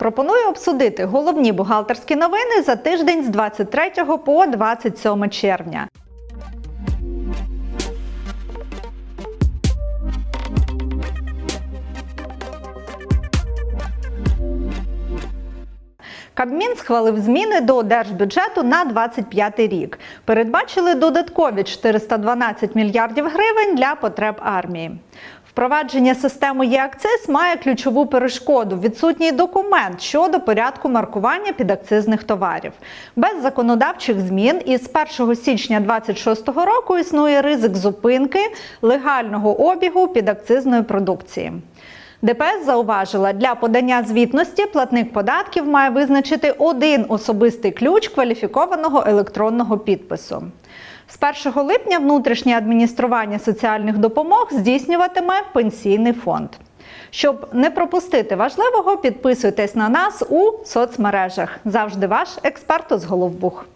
Пропоную обсудити головні бухгалтерські новини за тиждень з 23 по 27 червня. Кабмін схвалив зміни до держбюджету на 25 рік. Передбачили додаткові 412 мільярдів гривень для потреб армії. Впровадження системи ЄАКЦИС має ключову перешкоду відсутній документ щодо порядку маркування підакцизних товарів. Без законодавчих змін із 1 січня 2026 року існує ризик зупинки легального обігу підакцизної продукції. ДПС зауважила, для подання звітності платник податків має визначити один особистий ключ кваліфікованого електронного підпису. З 1 липня внутрішнє адміністрування соціальних допомог здійснюватиме пенсійний фонд. Щоб не пропустити важливого, підписуйтесь на нас у соцмережах. Завжди ваш експерт з Головбух.